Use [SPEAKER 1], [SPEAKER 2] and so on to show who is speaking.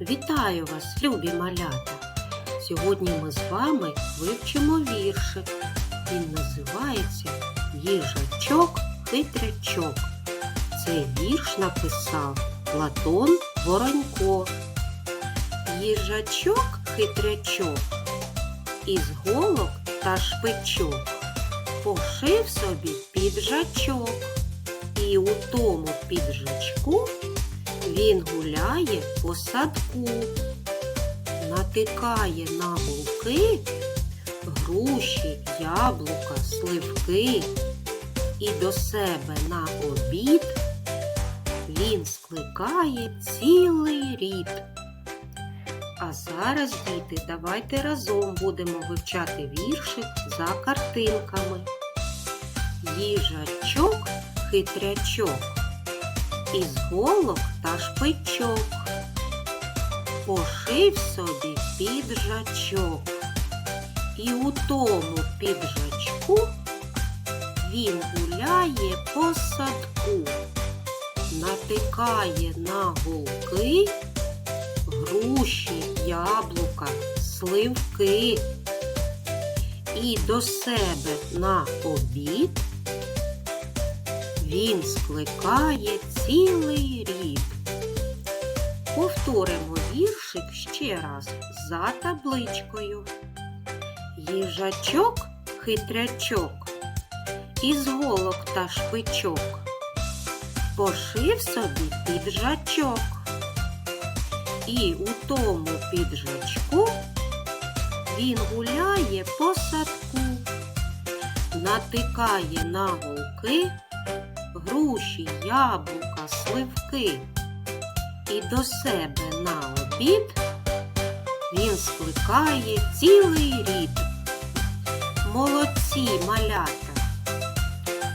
[SPEAKER 1] Вітаю вас, любі малята! Сьогодні ми з вами вивчимо віршик. Він називається Їжачок хитрячок. Цей вірш написав Платон Воронько. Їжачок хитрячок із голок та шпичок пошив собі піджачок. І у тому піджачку він гуляє по садку, натикає на голки груші, яблука, сливки, і до себе на обід він скликає цілий рід. А зараз, діти, давайте разом будемо вивчати віршик за картинками. Їжачок хитрячок із голок та шпичок. Пошив собі піджачок, і у тому піджачку він гуляє по садку, натикає на голки, груші, яблука, сливки. І до себе на обід він скликає цілий рід. Повторимо віршик ще раз за табличкою. Їжачок хитрячок із голок та шпичок пошив собі піджачок. І у тому піджачку він гуляє по садку, натикає на голки груші, яблука, сливки. І до себе на обід він скликає цілий рід.